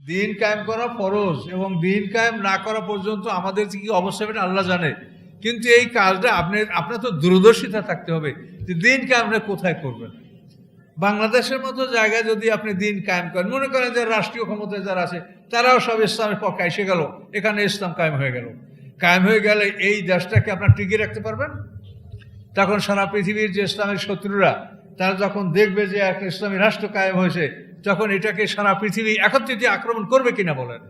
দিন কায়েম করা ফরজ এবং দিন কায়েম না করা পর্যন্ত আমাদের কি অবস্থা হবে আল্লাহ জানে। কিন্তু এই কাজটা আপনি আপনার তো দূরদর্শিতা থাকতে হবে যে দিন কায়েম আপনি কোথায় করবেন। বাংলাদেশের মতো জায়গায় যদি আপনি দিন কায়েম করেন, মনে করেন যে রাষ্ট্রীয় ক্ষমতায় যারা আছে, তারাও সব ইসলামের পক্ষে এসে গেল, এখানে ইসলাম কায়েম হয়ে গেল। কায়েম হয়ে গেলে এই দেশটাকে আপনার টিকিয়ে রাখতে পারবেন? তখন সারা পৃথিবীর যে ইসলামের শত্রুরা তারা যখন দেখবে যে একটা ইসলামী রাষ্ট্র কায়েম হয়েছে, তখন এটাকে সারা পৃথিবী একত্রিত আক্রমণ করবে কিনা বলেন?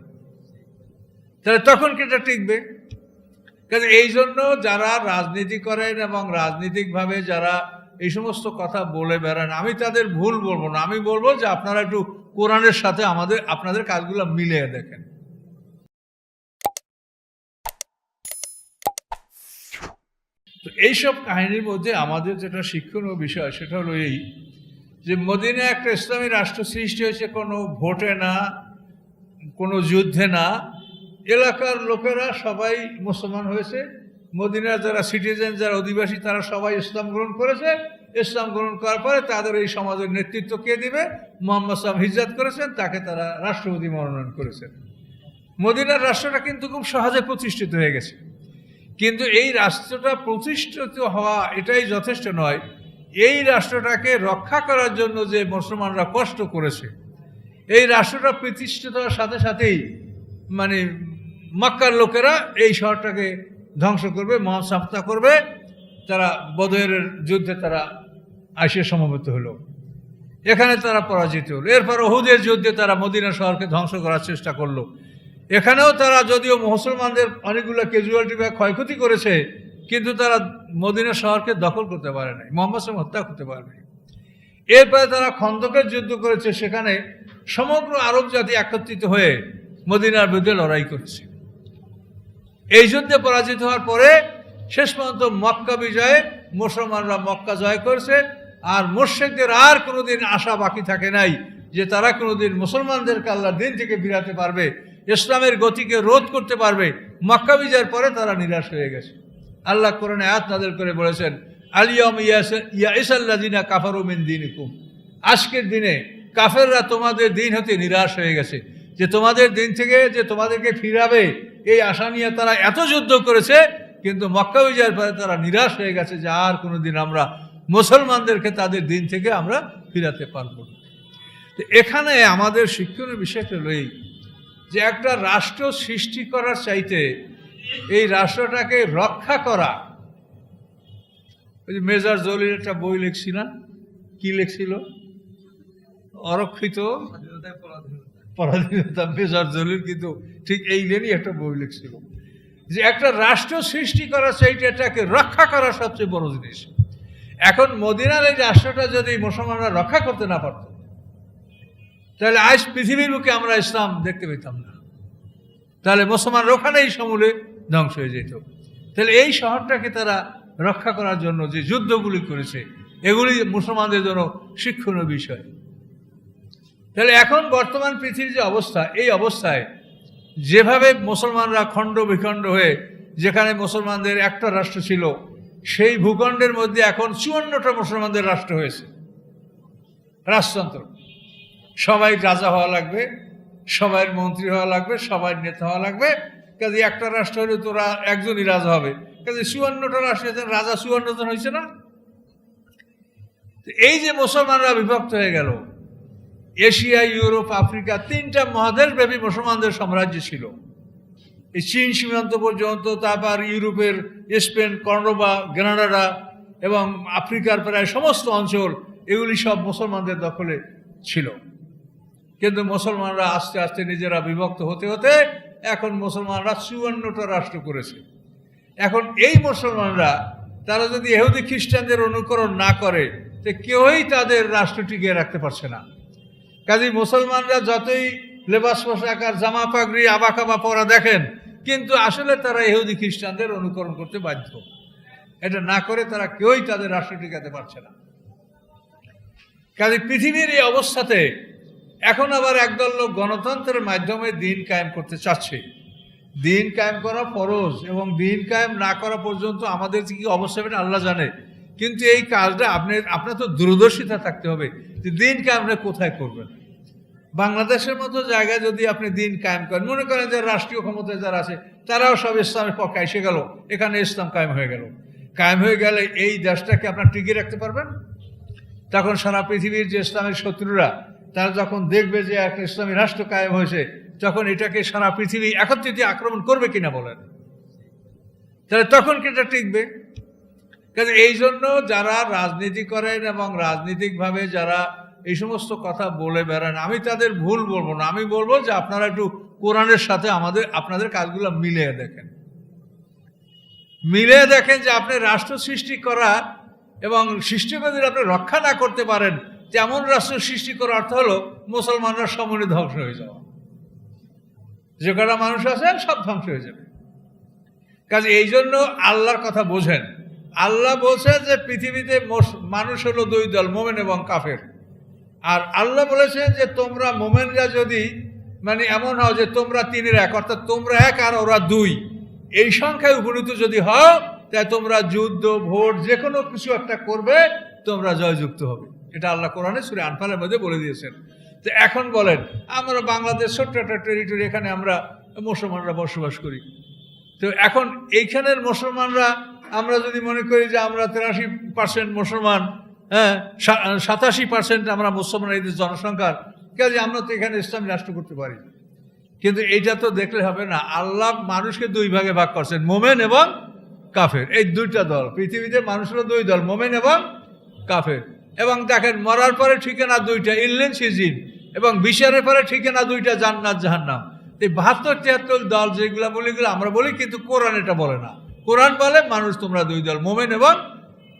তাহলে তখন কি এটা টিকবে? কাজে এই জন্য যারা রাজনীতি করেন এবং রাজনীতিকভাবে যারা এই সমস্ত কথা বলে বেড়ান, আমি তাদের ভুল বলব না। আমি বলব যে আপনারা একটু কোরআনের সাথে আমাদের, আপনাদের কাজগুলো মিলিয়ে দেখেন। তো এইসব কাহিনীর মধ্যে আমাদের যেটা শিক্ষণীয় বিষয় সেটা হলো এই, যে মদিনা একটা ইসলামী রাষ্ট্র সৃষ্টি হয়েছে, কোনো ভোটে না, কোনো যুদ্ধে না, এলাকার লোকেরা সবাই মুসলমান হয়েছে, মদিনার যারা সিটিজেন যারা অধিবাসী, তারা সবাই ইসলাম গ্রহণ করেছে, ইসলাম গ্রহণ করার পরে তাদের এই সমাজের নেতৃত্ব কে দিবে? মোহাম্মদ সাহেব হিজাত করেছেন, তাকে তারা রাষ্ট্রপতি মনোনয়ন করেছেন। মদিনার রাষ্ট্রটা কিন্তু খুব সহজে প্রতিষ্ঠিত হয়ে গেছে। কিন্তু এই রাষ্ট্রটা প্রতিষ্ঠিত হওয়া এটাই যথেষ্ট নয়। এই রাষ্ট্রটাকে রক্ষা করার জন্য যে মুসলমানরা কষ্ট করেছে, এই রাষ্ট্রটা প্রতিষ্ঠিত হওয়ার সাথে সাথেই মানে মক্কার লোকেরা এই শহরটাকে ধ্বংস করবে মহাসাপ্তা করবে। তারা বদরের যুদ্ধে তারা আসিয়া সমবেত হলো। এখানে তারা পরাজিত হলো। এরপর ওহুদের যুদ্ধে তারা মদিনা শহরকে ধ্বংস করার চেষ্টা করল। এখানেও তারা যদিও মুসলমানদের অনেকগুলো ক্যাজুয়ালিটি বা ক্ষয়ক্ষতি করেছে, কিন্তু তারা মদিনা শহরকে দখল করতে পারে নাই, মোহাম্মদ সাহেব হত্যা করতে পারে নাই। এরপরে তারা খন্দকের যুদ্ধ করেছে, সেখানে সমগ্র আরব জাতি একত্রিত হয়ে মদিনার বিরুদ্ধে লড়াই করছে। এই যুদ্ধে পরাজিত হওয়ার পরে শেষ পর্যন্ত মক্কা বিজয়ে মুসলমানরা মক্কা জয় করেছে, আর মোর্শেকদের আর কোনোদিন আশা বাকি থাকে নাই যে তারা কোনোদিন মুসলমানদেরকে আল্লাহর দিন থেকে বিরাতে পারবে। ইসলামের গতিকে রোধ করতে পারবে। মক্কা বিজয়ের পরে তারা নিরাশ হয়ে গেছে। আল্লাহ কোরআনে আয়াত নাদের করে বলেছেন আলিয়ম ইয়া ইসাল্লাদিনা কাফারুমিন দিন আজকের দিনে কাফেররা তোমাদের দিন হতে নিরাশ হয়ে গেছে। যে তোমাদের দিন থেকে যে তোমাদেরকে ফিরাবে, এই আশা নিয়ে তারা এত যুদ্ধ করেছে, কিন্তু মক্কা বিজয়ের পরে তারা নিরাশ হয়ে গেছে যে আর কোনোদিন আমরা মুসলমানদেরকে তাদের দিন থেকে আমরা ফিরাতে পারব এখানে আমাদের শিক্ষণীয় বিষয়টা এই যে একটা রাষ্ট্র সৃষ্টি করার চাইতে এই রাষ্ট্রটাকে রক্ষা করা। ওই যে মেজর জলির একটা বই লিখছি না? কি লিখছিল? অরক্ষিত পরাধীনতা, মেজর জলির কিন্তু ঠিক এই নিয়েই একটা বই লিখছিল। যে একটা রাষ্ট্র সৃষ্টি করার চাইতে এটাকে রক্ষা করা সবচেয়ে বড় জিনিস। এখন মদিনার এই রাষ্ট্রটা যদি মুসলমানরা রক্ষা করতে না পারত তাহলে আজ পৃথিবীর বুকে আমরা ইসলাম দেখতে পেতাম না। তাহলে মুসলমানরা ওখানেই সমূলে ধ্বংস হয়ে যেত। তাহলে এই শহরটাকে তারা রক্ষা করার জন্য যে যুদ্ধগুলি করেছে, এগুলি মুসলমানদের জন্য শিক্ষণীয় বিষয়। তাহলে এখন বর্তমান পৃথিবীর যে অবস্থা, এই অবস্থায় যেভাবে মুসলমানরা খণ্ড বিখণ্ড হয়ে, যেখানে মুসলমানদের একটা রাষ্ট্র ছিল, সেই ভূখণ্ডের মধ্যে এখন চুয়ান্নটা মুসলমানদের রাষ্ট্র হয়েছে। রাজতন্ত্র। সবাই রাজা হওয়া লাগবে সবাই মন্ত্রী হওয়া লাগবে সবাই নেতা হওয়া লাগবে। কাজে একটা রাষ্ট্র হলে তোরা একজনই রাজা হবে। কাজে চুয়ান্নটা রাষ্ট্র হয়েছে, রাজা চুয়ান্ন জন হয়েছে না? তো এই যে মুসলমানরা বিভক্ত হয়ে গেল, এশিয়া, ইউরোপ, আফ্রিকা, তিনটা মহাদেশব্যাপী মুসলমানদের সাম্রাজ্য ছিল। এই চীন সীমান্ত পর্যন্ত, তারপর ইউরোপের স্পেন কর্নোবা গ্রানাডা এবং আফ্রিকার প্রায় সমস্ত অঞ্চল, এগুলি সব মুসলমানদের দখলে ছিল। কিন্তু মুসলমানরা আস্তে আস্তে নিজেরা বিভক্ত হতে হতে এখন মুসলমানরা চুয়ান্নটা রাষ্ট্র করেছে। এখন এই মুসলমানরা, তারা যদি এহুদি খ্রিস্টানদের অনুকরণ না করে, তো কেউই তাদের রাষ্ট্র টিকিয়ে রাখতে পারছে না। কাজী মুসলমানরা যতই লেবাস পোশাক আর জামা পাগড়ি আবা কাবা পরা দেখেন, কিন্তু আসলে তারা এহুদি খ্রিস্টানদের অনুকরণ করতে বাধ্য। এটা না করে তারা কেউই তাদের রাষ্ট্র টিকাতে পারছে না। কাজে পৃথিবীর এই অবস্থাতে এখন আবার একদল লোক গণতন্ত্রের মাধ্যমে দিন কায়েম করতে চাচ্ছে। দিন কায়েম করা ফরজ এবং দিন কায়েম না করা পর্যন্ত আমাদের কি অবস্থা হবে আল্লাহ জানে। কিন্তু এই কাজটা আপনি, আপনার তো দূরদর্শিতা থাকতে হবে যে দিন কায়েম কোথায় করবেন। বাংলাদেশের মতো জায়গায় যদি আপনি দিন কায়েম করেন, মনে করেন যে রাষ্ট্রীয় ক্ষমতায় যারা আছে, তারাও সব ইসলামের পক্ষে এসে গেল, এখানে ইসলাম কায়েম হয়ে গেল। কায়েম হয়ে গেলে এই দেশটাকে আপনার টিকিয়ে রাখতে পারবেন? তখন সারা পৃথিবীর যে ইসলামের শত্রুরা তারা যখন দেখবে যে একটা ইসলামী রাষ্ট্র কায়েম হয়েছে, তখন এটাকে সারা পৃথিবী একত্রিত আক্রমণ করবে কিনা বলেন? তাহলে তখন কি এটা টিকবে? কাজে এই জন্য যারা রাজনীতি করেন এবং রাজনীতিকভাবে যারা এই সমস্ত কথা বলে বেড়ান, আমি তাদের ভুল বলব না। আমি বলব যে আপনারা একটু কোরআনের সাথে আমাদের, আপনাদের কাজগুলো মিলিয়ে দেখেন। মিলিয়ে দেখেন যে আপনি রাষ্ট্র সৃষ্টি করা এবং সৃষ্টি করে যদি আপনি রক্ষা না করতে পারেন তেমন রাষ্ট্র সৃষ্টি করার অর্থ হলো, মুসলমানরা সমূলে ধ্বংস হয়ে যাওয়া। যে কটা মানুষ আছে, সব ধ্বংস হয়ে যাবে। কাজে এই জন্য আল্লাহর কথা বোঝেন। আল্লাহ বলছে যে, পৃথিবীতে মানুষ হলো দুই দল, মোমেন এবং কাফের। আর আল্লাহ বলেছেন যে, তোমরা মোমেনরা যদি মানে এমন হও যে, তোমরা তিনের এক, অর্থাৎ তোমরা এক আর ওরা দুই। এই সংখ্যায় উপনীত যদি হও তাই তোমরা যুদ্ধ, ভোট যে কোনো কিছু একটা করবে, তোমরা জয়যুক্ত হবে। এটা আল্লাহ কোরআনে সুরে আনফালের মধ্যে বলে দিয়েছেন। তো এখন বলেন, আমরা বাংলাদেশ ছোট্ট একটা টেরিটরি এখানে আমরা মুসলমানরা বসবাস করি। তো এখন এইখানের মুসলমানরা, আমরা যদি মনে করি যে আমরা তেরাশি পার্সেন্ট মুসলমান হ্যাঁ সাতাশি পার্সেন্ট আমরা মুসলমান, এই জনসংখ্যার, কাজে আমরা তো এখানে ইসলাম রাষ্ট্র করতে পারি। কিন্তু এইটা তো দেখলে হবে না, আল্লাহ মানুষকে দুই ভাগে ভাগ করছেন, মোমেন এবং কাফের। এই দুইটা দল, পৃথিবীতে মানুষের দুই দল, মোমেন এবং কাফের। এবং দেখেন, মরার পরে ঠিকানা দুইটা, ইল্লেন সিজিন, এবং বিচারের পরে ঠিকানা দুইটা, জান্নাত, জাহান্নাম। এই বাহাত্তর, তিয়াত্তর দল যেগুলো বলি এগুলো আমরা বলি, কিন্তু কোরআন এটা বলে না। কোরআন বলে, মানুষ তোমরা দুই দল, মোমেন এবং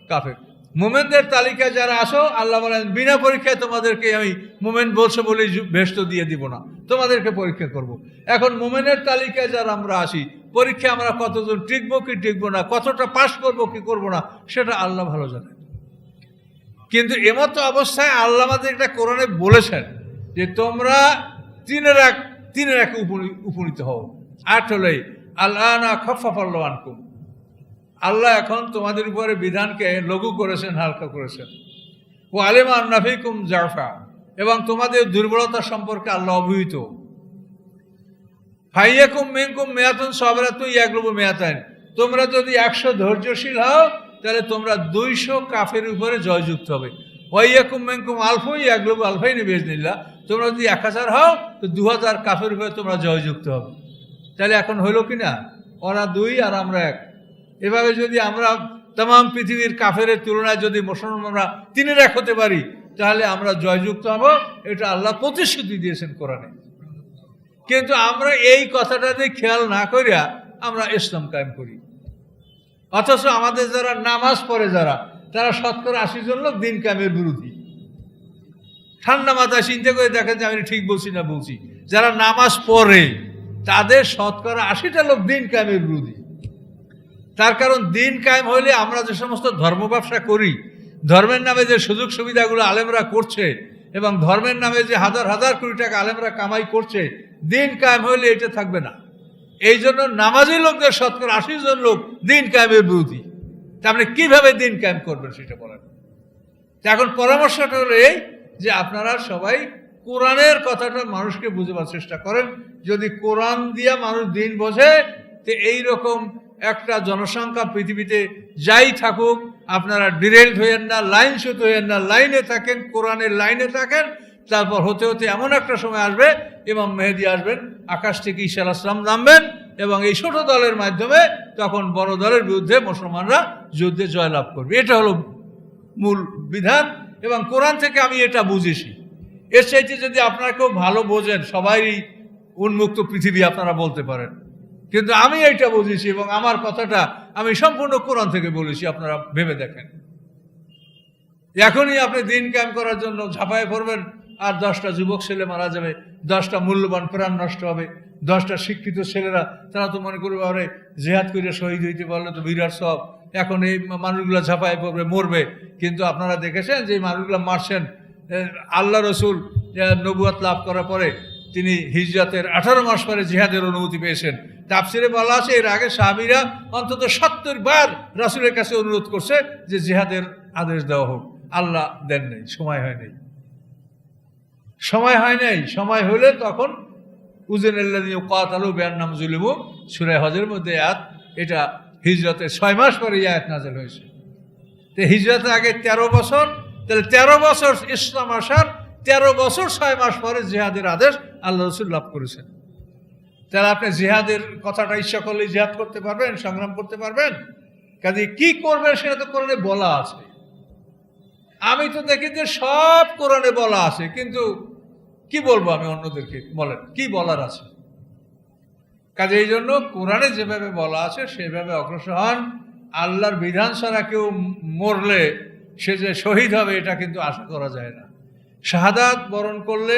কাফের। মোমেনদের তালিকায় যারা আসো, আল্লাহ বলেন, বিনা পরীক্ষায় তোমাদেরকে আমি মোমেন বলছো বলে ভেস্ত দিয়ে দিব না। তোমাদেরকে পরীক্ষা করব। এখন মোমেনের তালিকায় যারা আমরা আসি পরীক্ষা আমরা কতজন টিকবো কি টিকবো না, কতটা পাশ করব কি করব না, সেটা আল্লাহ ভালো জানে। কিন্তু এমতো অবস্থায় আল্লাহ আমাদের এটা কোরআনে বলেছেন যে তোমরা তিনের এক তিনের এক উপনী- উপনীত হও। আট হলেই আল্লাহ না খফা পাল্লো আনকুম। আল্লাহ এখন তোমাদের উপরে বিধানকে লঘু করেছেন, হালকা করেছেন। ও আলেমা নাফিকুম জাফা। এবং তোমাদের দুর্বলতা সম্পর্কে আল্লাহ অবহিত। ফাইয়াকুম মেঙ্কুম মেয়াতুন সবরাতু ইয়াকলুবু মেয়াতান তোমরা যদি একশো ধৈর্যশীল হও তাহলে তোমরা দুইশো কাফের উপরে জয়যুক্ত হবে। ওয়াইয়াকুম মেঙ্কুম আলফু ইয়াকলুবু আলফাই নিবেজনিল্লা তোমরা যদি এক হাজার হও, তো দু হাজার কাফের উপরে তোমরা জয়যুক্ত হবে। তাহলে এখন হইল কি না? ওরা দুই আর আমরা এক। এভাবে যদি আমরা তাম পৃথিবীর কাফের তুলনায় যদি মুসলমানরা তিনের এক হতে পারি, তাহলে আমরা জয়যুক্ত হব। এটা আল্লাহ প্রতিশ্রুতি দিয়েছেন কোরআনে। কিন্তু আমরা এই কথাটাতে খেয়াল না করিয়া আমরা ইসলাম কায়েম করি। অথচ আমাদের যারা নামাজ পড়ে যারা, তারা শতকরা আশি জন লোক দিন কায়েমের বিরোধী। ঠান্ডা মাথায় চিন্তা করে দেখেন যে আমি ঠিক বলছি না বলছি। যারা নামাজ পড়ে, তাদের শতকরা আশিটা লোক দিন কায়েমের বিরোধী। তার কারণ দিন কায়েম হইলে আমরা যে সমস্ত ধর্ম ব্যবসা করি, ধর্মের নামে যে সুযোগ সুবিধাগুলো আলেমরা করছে এবং ধর্মের নামে যে হাজার হাজার কোটি টাকা আলেমরা কামাই করছে, দিন কায়েম হইলে এটা থাকবে না। এই জন্য নামাজি লোকদের শতকরা আশি জন লোক দিন কায়েমের বিরোধী। আপনি কীভাবে দিন কায়েম করবেন সেটা বলেন। এখন পরামর্শটা হলো এই যে আপনারা সবাই কোরআনের কথাটা মানুষকে বুঝবার চেষ্টা করেন। যদি কোরআন দিয়া মানুষ দিন বোঝে, তো এই রকম একটা জনসংখ্যা পৃথিবীতে যাই থাকুক, আপনারা ডিরেল্ট হইয়েন না, লাইন শুতে হইয়েন না, লাইনে থাকেন, কোরআনের লাইনে থাকেন তারপর হতে হতে এমন একটা সময় আসবে এবং মেহেদি আসবেন, আকাশ থেকে ঈশা আসলাম নামবেন এবং এই ছোট দলের মাধ্যমে তখন বড় দলের বিরুদ্ধে মুসলমানরা যুদ্ধে জয়লাভ করবে। এটা হলো মূল বিধান এবং কোরআন থেকে আমি এটা বুঝেছি। এর চাইতে যদি আপনারা কেউ ভালো বোঝেন, সবাই উন্মুক্ত পৃথিবী আপনারা বলতে পারেন। কিন্তু আমি এইটা বুঝেছি এবং আমার কথাটা আমি সম্পূর্ণ কোরআন থেকে বলেছি, আপনারা ভেবে দেখেন। এখনই আপনি দিন ক্যাম্প করার জন্য ঝাঁপায় পড়বেন আর দশটা যুবক ছেলে মারা যাবে, দশটা মূল্যবান প্রাণ নষ্ট হবে, দশটা শিক্ষিত ছেলেরা, তারা তো মনে করবে, আরে, জেহাদ করে শহীদ হইতে পারলে তো বিরাট সব। এখন এই মানুষগুলো ঝাঁপায় পড়বে, মরবে। কিন্তু আপনারা দেখেছেন যে মানুষগুলো মারছেন আল্লাহ রসুল নবুয়াত লাভ করার পরে তিনি হিজরাতের আঠারো মাস পরে জিহাদের অনুমতি পেয়েছেন। তাপসিরে বলা আছে, এর আগে সাহাবিরা অন্তত সত্তর বার রাসুলের কাছে অনুরোধ করছে যে জিহাদের আদেশ দেওয়া হোক। আল্লাহ দেন নেই, সময় হয় নেই। সময় হয় নাই, সময় হলে তখন উজেনুল্লাহ কাতালু বেয়ার নাম জুলিমু সুরে হজের মধ্যে আয়াত, এটা হিজরতে ছয় মাস পরে এই আয়াত নাজেল হয়েছে। তো হিজরতের আগে তেরো বছর, তাহলে তেরো বছর ইসলাম আসার তেরো বছর ছয় মাস পরে জেহাদের আদেশ আল্লাহ রসুল লাভ করেছেন। তাহলে আপনি জেহাদের কথাটা ইচ্ছা করলে জেহাদ করতে পারবেন, সংগ্রাম করতে পারবেন। কাজে কি করবেন সেটা তো কোরআনে বলা আছে। আমি তো দেখি যে সব কোরআনে বলা আছে, কিন্তু কি বলব আমি অন্যদেরকে? বলেন, কি বলার আছে? কাজে এই জন্য কোরআনে যেভাবে বলা আছে, সেভাবে অগ্রসর হন। আল্লাহর বিধান ছাড়া কেউ মরলে সে যে শহীদ হবে, এটা কিন্তু আশা করা যায় না। শাহাদাত বরণ করলে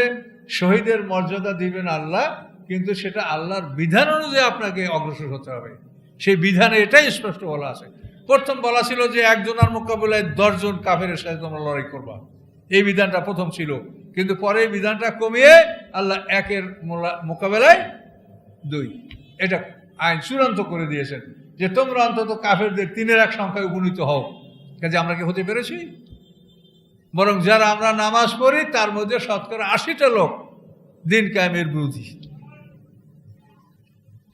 শহীদের মর্যাদা দিবেন আল্লাহ, কিন্তু সেটা আল্লাহর বিধান অনুযায়ী আপনাকে অগ্রসর হতে হবে। সেই বিধানে এটাই স্পষ্ট বলা আছে। প্রথম বলা ছিল যে একজনের মোকাবিলায় দশজন কাফের সাথে তোমরা লড়াই করবা। এই বিধানটা প্রথম ছিল। কিন্তু পরে বিধানটা কমিয়ে আল্লাহ একের মোকাবেলায় দুই। এটা আইন চূড়ান্ত করে দিয়েছেন যে তোমরা অন্তত কাফেরদের তিনের এক সংখ্যায় উপনীত হও। কাজে আমরা কি হতে পেরেছি? বরং যারা আমরা নামাজ পড়ি, তার মধ্যে শতকরা আশিটা লোক দিন কায়েমের বিরোধী।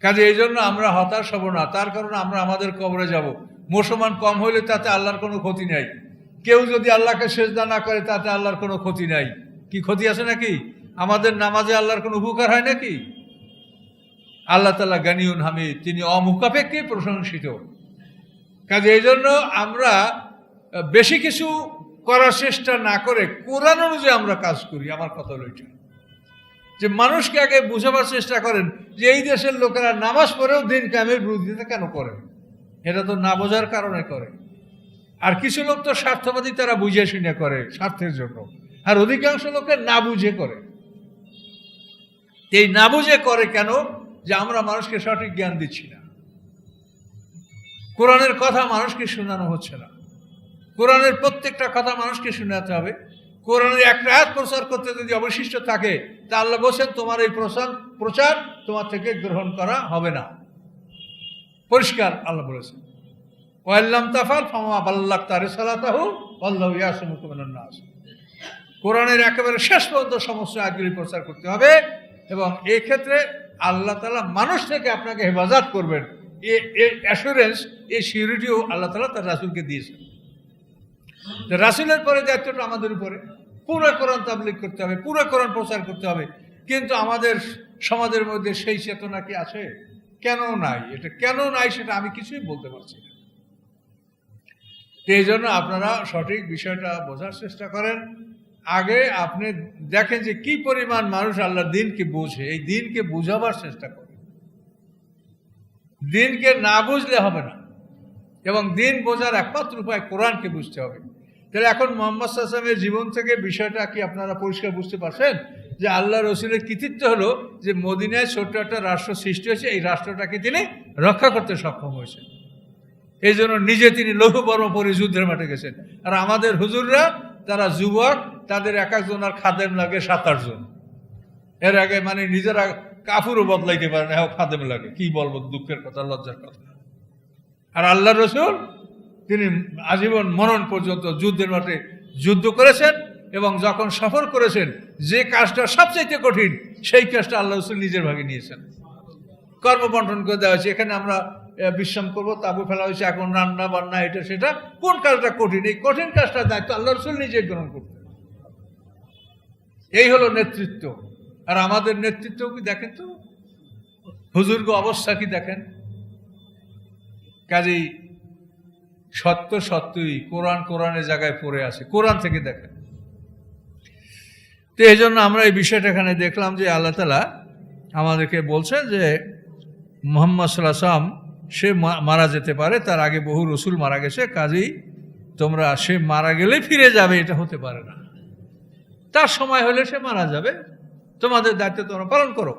কাজে এই জন্য আমরা হতাশ হব না। তার কারণে আমরা আমাদের কবরে যাব। মুসলমান কম হইলে তাতে আল্লাহর কোনো ক্ষতি নাই। কেউ যদি আল্লাহকে সেজদা না করে, তাতে আল্লাহর কোনো ক্ষতি নাই। কি ক্ষতি আছে নাকি? আমাদের নামাজে আল্লাহর কোনো উপকার হয় নাকি? আল্লাহ তালা গানিউন হামিদ, তিনি অমুকাপেক্ষে প্রশংসিত। কাজে এই জন্য আমরা বেশি কিছু করার চেষ্টা না করে কোরআন অনুযায়ী আমরা কাজ করি, আমার কথা এটা। যে মানুষকে আগে বোঝাবার চেষ্টা করেন যে এই দেশের লোকেরা নামাজ পড়েও দিন কামের বিরোধিতা কেন করে? এটা তো না বোঝার কারণে করে। আর কিছু লোক তো স্বার্থবাদী তারা বুঝে শুনে করে স্বার্থের জন্য। আর অধিকাংশ লোকে না বুঝে করে। এই না বুঝে করে কেন? যে আমরা মানুষকে সঠিক জ্ঞান দিচ্ছি না। কোরআনের কথা মানুষকে শোনানো হচ্ছে না। কোরআনের প্রত্যেকটা কথা মানুষকে শোনাতে হবে। কোরআনের একটা আয়াত প্রচার করতে যদি অবশিষ্ট থাকে, তা আল্লাহ বলছেন, তোমার এই প্রচার প্রচার তোমার থেকে গ্রহণ করা হবে না। পরিষ্কার আল্লাহ বলেছেন। ওয়াল্লাম তাফাল ফামা বাল্লাক তারে সালাতাহু আল্লাহ ইয়াসমুকুমিনান নাস। কোরআনের একেবারে শেষ পর্যন্ত সমস্ত আয়াতগুলি প্রচার করতে হবে এবং এই ক্ষেত্রে আল্লাহ তালা মানুষ থেকে আপনাকে হেফাজত করবেন। এই অ্যাসুরেন্স এই সিউরিটিও আল্লাহ তালা তার রাসুলকে দিয়েছেন। রাসুলের পরে দায়িত্বটা আমাদের উপরে, পুরো কোরআন তাবলিক করতে হবে, পুরো কোরআন প্রচার করতে হবে। কিন্তু আমাদের সমাজের মধ্যে সেই চেতনা কি আছে? কেন নাই? এটা কেন নাই সেটা আমি কিছুই বলতে পারছি না। এই জন্য আপনারা সঠিক বিষয়টা বোঝার চেষ্টা করেন। আগে আপনি দেখেন যে কি পরিমাণ মানুষ আল্লাহ দিনকে বোঝে, এই দিনকে বুঝাবার চেষ্টা করে। দিনকে না বুঝলে হবে না। এবং দিন বোঝার একমাত্র উপায় কোরআনকে বুঝতে হবে। তাহলে এখন মোহাম্মদ সাল্লামের জীবন থেকে বিষয়টা কি আপনারা পরিষ্কার বুঝতে পারছেন? যে আল্লাহ রসুলের কৃতিত্ব হলো যে মদিনায় ছোট্ট একটা রাষ্ট্র সৃষ্টি হয়েছে, এই রাষ্ট্রটাকে তিনি রক্ষা করতে সক্ষম হয়েছেন। এই জন্য নিজে তিনি লৌহ বর্ম পরে যুদ্ধের মাঠে গেছেন। আর আমাদের হুজুররা, তারা যুবক তাদের এক একজন আর খাদেম লাগে সাত আটজন এর আগে মানে নিজেরা কাপুরও বদলাইতে পারে না খাদেম লাগে। কি বলব, দুঃখের কথা, লজ্জার কথা। আর আল্লাহ রসুল, তিনি আজীবন মরণ পর্যন্ত যুদ্ধের মাঠে যুদ্ধ করেছেন এবং যখন সফর করেছেন, যে কাজটা সবচাইতে কঠিন, সেই কাজটা আল্লাহ রসুল নিজের ভাগে নিয়েছেন। কর্মবন্টন করে দেওয়া হয়েছে। এখানে আমরা বিশ্রাম করব, তাবু ফেলা হয়েছে, এখন রান্না বান্না এটা সেটা কোন কাজটা কঠিন? এই কঠিন কাজটা দায়িত্ব আল্লাহ রসুল নিজে গ্রহণ করতেন। এই হলো নেতৃত্ব। আর আমাদের নেতৃত্ব কি দেখেন তো? হুজুর্গ অবস্থা কি দেখেন? কাজেই সত্য সত্যই কোরআন কোরআনের জায়গায় পড়ে আছে। কোরআন থেকে দেখেন। তো এই জন্য আমরা এই বিষয়টা এখানে দেখলাম যে আল্লাহ তালা আমাদেরকে বলছেন যে মোহাম্মদ সাল্লাম সে মারা যেতে পারে, তার আগে বহু রসুল মারা গেছে, কাজেই তোমরা সে মারা গেলে ফিরে যাবে, এটা হতে পারে না। তার সময় হলে সে মারা যাবে। তোমাদের দায়িত্ব তোমরা পালন করো।